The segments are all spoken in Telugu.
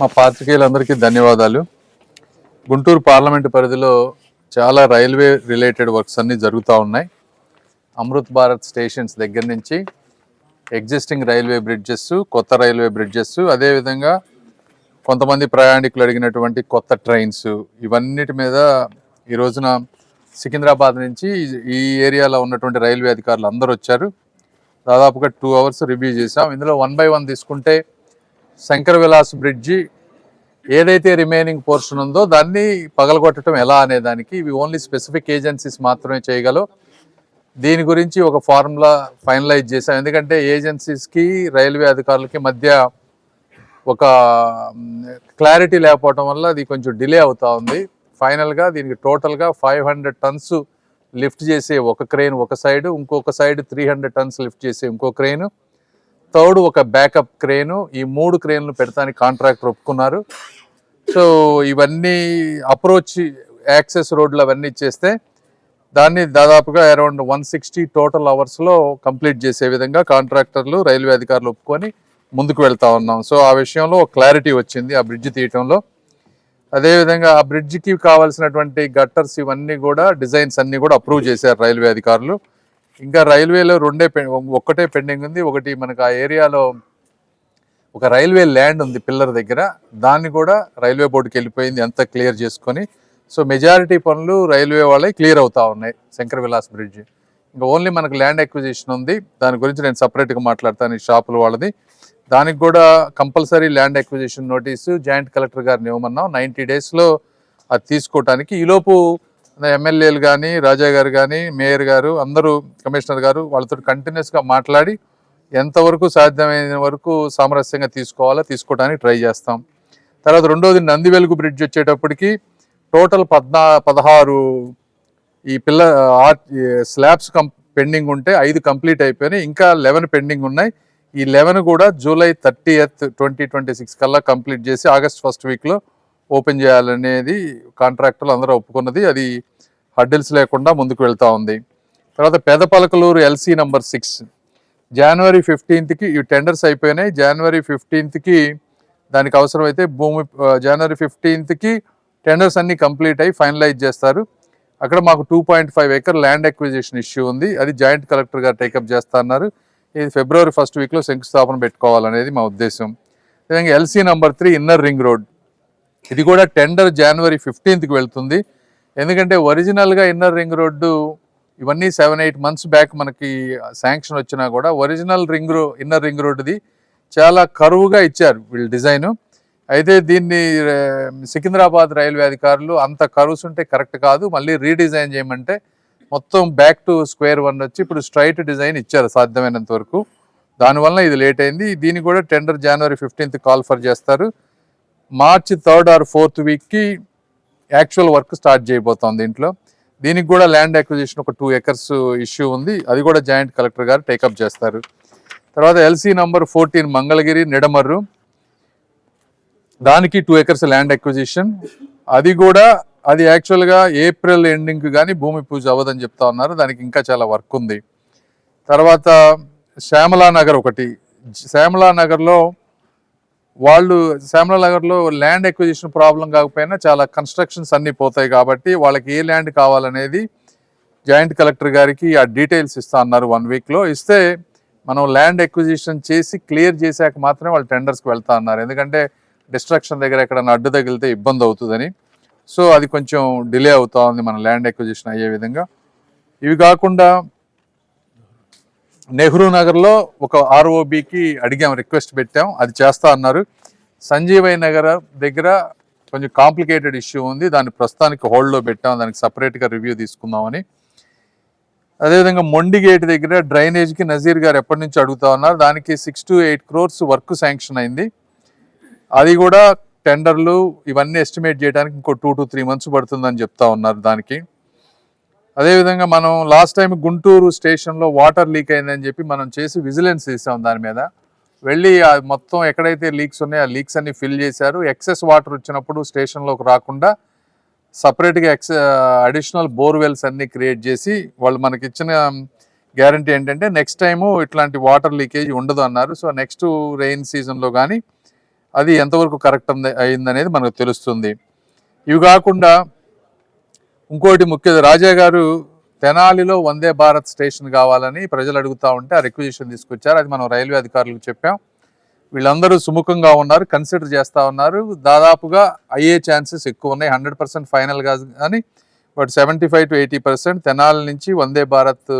మా పాత్రికేయులందరికీ ధన్యవాదాలు. గుంటూరు పార్లమెంటు పరిధిలో చాలా రైల్వే రిలేటెడ్ వర్క్స్ అన్నీ జరుగుతూ ఉన్నాయి. అమృత్ భారత్ స్టేషన్స్ దగ్గర నుంచి ఎగ్జిస్టింగ్ రైల్వే బ్రిడ్జెస్ కొత్త రైల్వే బ్రిడ్జెస్ అదేవిధంగా కొంతమంది ప్రయాణికులు అడిగినటువంటి కొత్త ట్రైన్స్ ఇవన్నిటి మీద ఈ రోజున సికింద్రాబాద్ నుంచి ఈ ఏరియాలో ఉన్నటువంటి రైల్వే అధికారులు అందరూ వచ్చారు. దాదాపుగా టూ అవర్స్ రివ్యూ చేసాం ఇందులో వన్ బై వన్ తీసుకుంటే శంకర విలాస్ బ్రిడ్జి ఏదైతే రిమైనింగ్ పోర్షన్ ఉందో దాన్ని పగలగొట్టడం ఎలా అనే దానికి ఇవి ఓన్లీ స్పెసిఫిక్ ఏజెన్సీస్ మాత్రమే చేయగలవు. దీని గురించి ఒక ఫార్ములా ఫైనలైజ్ చేశాం. ఎందుకంటే ఏజెన్సీస్కి రైల్వే అధికారులకి మధ్య ఒక క్లారిటీ లేకపోవడం వల్ల అది కొంచెం డిలే అవుతూ ఉంది. ఫైనల్గా దీనికి టోటల్గా ఫైవ్ హండ్రెడ్ టన్స్ లిఫ్ట్ చేసే ఒక క్రెయిన్ ఒక సైడ్ ఇంకొక side three hundred tons lift చేసే ఇంకో క్రెయిన్. థర్డ్ ఒక బ్యాకప్ క్రేను ఈ మూడు క్రేన్లు పెడతానికి కాంట్రాక్టర్ ఒప్పుకున్నారు. సో ఇవన్నీ అప్రోచ్ యాక్సెస్ రోడ్లు అవన్నీ ఇచ్చేస్తే దాన్ని దాదాపుగా అరౌండ్ వన్ సిక్స్టీ టోటల్ అవర్స్లో కంప్లీట్ చేసే విధంగా కాంట్రాక్టర్లు రైల్వే అధికారులు ఒప్పుకొని ముందుకు వెళ్తా ఉన్నాం. సో ఆ విషయంలో క్లారిటీ వచ్చింది ఆ బ్రిడ్జ్ తీయటంలో. అదేవిధంగా ఆ బ్రిడ్జ్కి కావాల్సినటువంటి గట్టర్స్ ఇవన్నీ కూడా డిజైన్స్ అన్నీ కూడా అప్రూవ్ చేశారు రైల్వే అధికారులు. ఇంకా రైల్వేలో రెండే పె- ఒక్కటే పెండింగ్ ఉంది. ఒకటి మనకు ఆ ఏరియాలో ఒక రైల్వే ల్యాండ్ ఉంది పిల్లర్ దగ్గర. దాన్ని కూడా రైల్వే బోర్డుకి వెళ్ళిపోయింది అంతా క్లియర్ చేసుకొని. సో మెజారిటీ పనులు రైల్వే వాళ్ళే క్లియర్ అవుతా ఉన్నాయి. శంకర విలాస్ బ్రిడ్జ్. ఇంకా ఓన్లీ మనకు ల్యాండ్ అక్విజిషన్ ఉంది. దాని గురించి నేను సపరేట్గా మాట్లాడతాను ఈ షాపుల వాళ్ళది. దానికి కూడా compulsory land acquisition notice joint collector గారిని ఇవ్వమన్నాం. నైంటీ డేస్లో అది తీసుకోవటానికి. ఈలోపు ఎమ్మెల్యేలు కానీ రాజా గారు కానీ మేయర్ గారు అందరూ కమిషనర్ గారు వాళ్ళతో కంటిన్యూస్గా మాట్లాడి ఎంతవరకు సాధ్యమైన వరకు సామరస్యంగా తీసుకోవాలో తీసుకోవడానికి ట్రై చేస్తాం. తర్వాత రెండోది నందివెలుగు బ్రిడ్జ్ వచ్చేటప్పటికి టోటల్ పద్నా పదహారు ఈ పిల్ల స్లాబ్స్ కం పెండింగ్ ఉంటే ఐదు కంప్లీట్ అయిపోయినాయి. ఇంకా లెవెన్ పెండింగ్ ఉన్నాయి. ఈ లెవెన్ కూడా July thirtieth twenty twenty six కల్లా కంప్లీట్ చేసి ఆగస్ట్ ఫస్ట్ వీక్లో ఓపెన్ చేయాలనేది కాంట్రాక్టర్లు అందరూ ఒప్పుకున్నది. అది హడ్డిల్స్ లేకుండా ముందుకు వెళ్తా ఉంది. తర్వాత పెదపలకలూరు ఎల్సీ నంబర్ సిక్స్. జనవరి ఫిఫ్టీన్త్కి ఈ టెండర్స్ అయిపోయినాయి. జనవరి ఫిఫ్టీన్త్కి దానికి అవసరమైతే భూమి జనవరి ఫిఫ్టీన్త్కి టెండర్స్ అన్నీ కంప్లీట్ అయ్యి ఫైనలైజ్ చేస్తారు. అక్కడ మాకు two point five acre land acquisition issue ఉంది. అది జాయింట్ కలెక్టర్ గారు టేకప్ చేస్తున్నారు ఇది ఫిబ్రవరి ఫస్ట్ వీక్లో శంకుస్థాపన పెట్టుకోవాలనేది మా ఉద్దేశం. విధంగా LC number three inner ring road. ఇది కూడా టెండర్ జనవరి ఫిఫ్టీన్త్కి వెళ్తుంది. ఎందుకంటే ఒరిజినల్గా ఇన్నర్ రింగ్ రోడ్డు ఇవన్నీ సెవెన్ ఎయిట్ మంత్స్ బ్యాక్ మనకి శాంక్షన్ వచ్చినా కూడా ఒరిజినల్ రింగ్ రో ఇన్నర్ రింగ్ రోడ్డుది చాలా కరువుగా ఇచ్చారు వీళ్ళు డిజైను అయితే దీన్ని సికింద్రాబాద్ రైల్వే అధికారులు అంత కరువుస్ ఉంటే కరెక్ట్ కాదు. మళ్ళీ రీడిజైన్ చేయమంటే మొత్తం బ్యాక్ టు స్క్వేర్ వన్ వచ్చి ఇప్పుడు స్ట్రైట్ డిజైన్ ఇచ్చారు సాధ్యమైనంత వరకు. దానివల్ల ఇది లేట్ అయింది. దీన్ని కూడా tender January fifteenth call for చేస్తారు. మార్చ్ థర్డ్ ఆర్ ఫోర్త్ వీక్కి యాక్చువల్ వర్క్ స్టార్ట్ చేయబోతోంది దీంట్లో దీనికి కూడా ల్యాండ్ అక్విజిషన్ ఒక టూ ఎకర్స్ ఇష్యూ ఉంది. అది కూడా జాయింట్ కలెక్టర్ గారు టేకప్ చేస్తారు. తర్వాత LC number fourteen Mangalagiri Nidamarru. దానికి టూ ఎకర్స్ ల్యాండ్ అక్విజిషన్. అది కూడా అది యాక్చువల్గా ఏప్రిల్ ఎండింగ్ కానీ భూమి పూజ అవ్వదని చెప్తా ఉన్నారు. దానికి ఇంకా చాలా వర్క్ ఉంది. తర్వాత శ్యామలా నగర్ ఒకటి. శ్యామలా నగర్లో వాళ్ళు శ్యామలానగర్లో ల్యాండ్ ఎక్విజిషన్ ప్రాబ్లం కాకపోయినా చాలా కన్స్ట్రక్షన్స్ అన్నీ పోతాయి కాబట్టి వాళ్ళకి ఏ ల్యాండ్ కావాలనేది జాయింట్ కలెక్టర్ గారికి ఆ డీటెయిల్స్ ఇస్తా అన్నారు వన్ వీక్లో ఇస్తే మనం ల్యాండ్ ఎక్విజిషన్ చేసి క్లియర్ చేశాక మాత్రమే వాళ్ళు టెండర్స్కి వెళ్తా అన్నారు. ఎందుకంటే డిస్ట్రక్షన్ దగ్గర ఎక్కడైనా అడ్డు తగిలితే ఇబ్బంది అవుతుందని. సో అది కొంచెం డిలే అవుతా ఉంది మన ల్యాండ్ ఎక్విజిషన్ అయ్యే విధంగా. ఇవి కాకుండా నెహ్రూ నగర్లో ఒక ఆర్ఓబికి అడిగాం రిక్వెస్ట్ పెట్టాం. అది చేస్తా అన్నారు. సంజీవయ్య నగర్ దగ్గర కొంచెం కాంప్లికేటెడ్ ఇష్యూ ఉంది. దాన్ని ప్రస్తుతానికి హోల్డ్లో పెట్టాం. దానికి సపరేట్గా రివ్యూ తీసుకుందామని. అదేవిధంగా మొండి గేట్ దగ్గర డ్రైనేజ్కి నజీర్ గారు ఎప్పటి నుంచి అడుగుతా ఉన్నారు. దానికి six to eight crores work sanction అయింది. అది కూడా టెండర్లు ఇవన్నీ ఎస్టిమేట్ చేయడానికి ఇంకో టూ టు త్రీ మంత్స్ పడుతుందని చెప్తా ఉన్నారు దానికి. అదేవిధంగా మనం లాస్ట్ టైం గుంటూరు స్టేషన్లో వాటర్ లీక్ అయిందని చెప్పి మనం చేసి విజిలెన్స్ చేసాం దాని మీద. వెళ్ళి మొత్తం ఎక్కడైతే లీక్స్ ఉన్నాయో ఆ లీక్స్ అన్ని ఫిల్ చేశారు. ఎక్సెస్ వాటర్ వచ్చినప్పుడు స్టేషన్లోకి రాకుండా సపరేట్గా ఎక్స్ అడిషనల్ బోర్వెల్స్ అన్ని క్రియేట్ చేసి వాళ్ళు మనకి ఇచ్చిన గ్యారంటీ ఏంటంటే నెక్స్ట్ టైము ఇట్లాంటి వాటర్ లీకేజ్ ఉండదు అన్నారు. సో నెక్స్ట్ రెయిన్ సీజన్లో కానీ అది ఎంతవరకు కరెక్ట్ అయిందనేది మనకు తెలుస్తుంది. ఇవి కాకుండా ఇంకోటి ముఖ్య రాజా గారు తెనాలిలో వందే భారత్ స్టేషన్ కావాలని ప్రజలు అడుగుతా ఉంటే ఆ రిక్వజిషన్ తీసుకొచ్చారు. అది మనం రైల్వే అధికారులకు చెప్పాం. వీళ్ళందరూ సుముఖంగా ఉన్నారు కన్సిడర్ చేస్తూ ఉన్నారు. దాదాపుగా అయ్యే ఛాన్సెస్ ఎక్కువ ఉన్నాయి. హండ్రెడ్ పర్సెంట్ ఫైనల్ కాదు కానీ but seventy five to eighty percent Tenali నుంచి వందే భారత్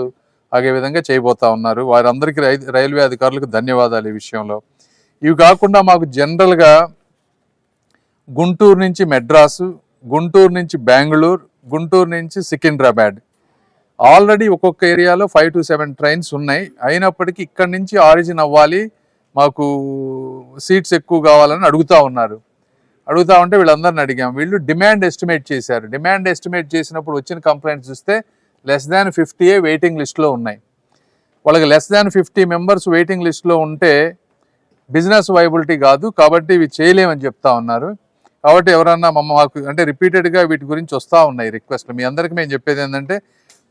ఆగే విధంగా చేయబోతా ఉన్నారు. వారందరికీ రై రైల్వే అధికారులకు ధన్యవాదాలు ఈ విషయంలో. ఇవి కాకుండా మాకు జనరల్గా గుంటూరు నుంచి మెడ్రాసు గుంటూరు నుంచి బెంగళూరు గుంటూరు నుంచి సికింద్రాబాద్. ఆల్రెడీ ఒక్కొక్క ఏరియాలో ఫైవ్ టు సెవెన్ ట్రైన్స్ ఉన్నాయి. అయినప్పటికీ ఇక్కడి నుంచి ఆరిజిన్ అవ్వాలి. మాకు సీట్స్ ఎక్కువ కావాలని అడుగుతా ఉన్నారు. అడుగుతా ఉంటే వీళ్ళందరిని అడిగాం. వీళ్ళు డిమాండ్ ఎస్టిమేట్ చేశారు. డిమాండ్ ఎస్టిమేట్ చేసినప్పుడు వచ్చిన కంప్లైంట్స్ చూస్తే లెస్ దాన్ ఫిఫ్టీయే వెయిటింగ్ లిస్ట్లో ఉన్నాయి. వాళ్ళకి less than fifty members waiting లిస్ట్లో ఉంటే బిజినెస్ వైబిలిటీ కాదు. కాబట్టి ఇవి చేయలేమని చెప్తా ఉన్నారు. కాబట్టి ఎవరన్నా మమ్మ మాకు అంటే రిపీటెడ్గా వీటి గురించి వస్తూ ఉన్నాయి రిక్వెస్ట్లు మీ అందరికీ మేము చెప్పేది ఏంటంటే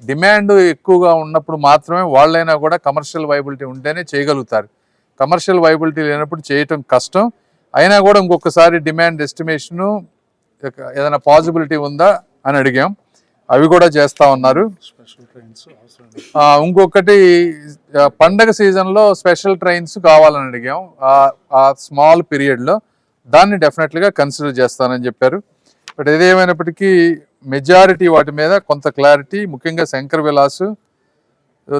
డిమాండ్ ఎక్కువగా ఉన్నప్పుడు మాత్రమే వాళ్ళైనా కూడా కమర్షియల్ వైబిలిటీ ఉంటేనే చేయగలుగుతారు. కమర్షియల్ వైబిలిటీ లేనప్పుడు చేయటం కష్టం. అయినా కూడా ఇంకొకసారి డిమాండ్ ఎస్టిమేషను ఏదైనా పాసిబిలిటీ ఉందా అని అడిగాం. అవి కూడా చేస్తూ ఉన్నారు. ఇంకొకటి పండగ సీజన్లో స్పెషల్ ట్రైన్స్ కావాలని అడిగాం. ఆ స్మాల్ పీరియడ్లో దాన్ని డెఫినెట్లీగా కన్సిడర్ చేస్తానని చెప్పారు. బట్ ఏదేమైనప్పటికీ మెజారిటీ వాటి మీద కొంత క్లారిటీ ముఖ్యంగా శంకర్ విలాస్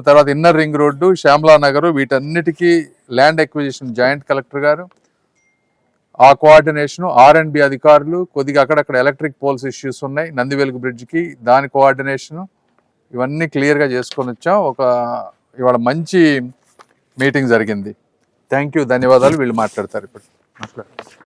తర్వాత inner ring road Shyamla Nagar వీటన్నిటికీ ల్యాండ్ ఎక్విజిషన్ జాయింట్ కలెక్టర్ గారు. ఆ కోఆర్డినేషన్ ఆర్ అండ్ బి అధికారులు కొద్దిగా అక్కడక్కడ ఎలక్ట్రిక్ పోల్స్ ఇష్యూస్ ఉన్నాయి. నందివెలుగు బ్రిడ్జ్కి దాని కోఆర్డినేషను ఇవన్నీ క్లియర్గా చేసుకొని వచ్చాం. ఒక ఇవాళ మంచి మీటింగ్ జరిగింది. థ్యాంక్ యూ ధన్యవాదాలు. వీళ్ళు మాట్లాడతారు ఇప్పుడు. మాట్లాడు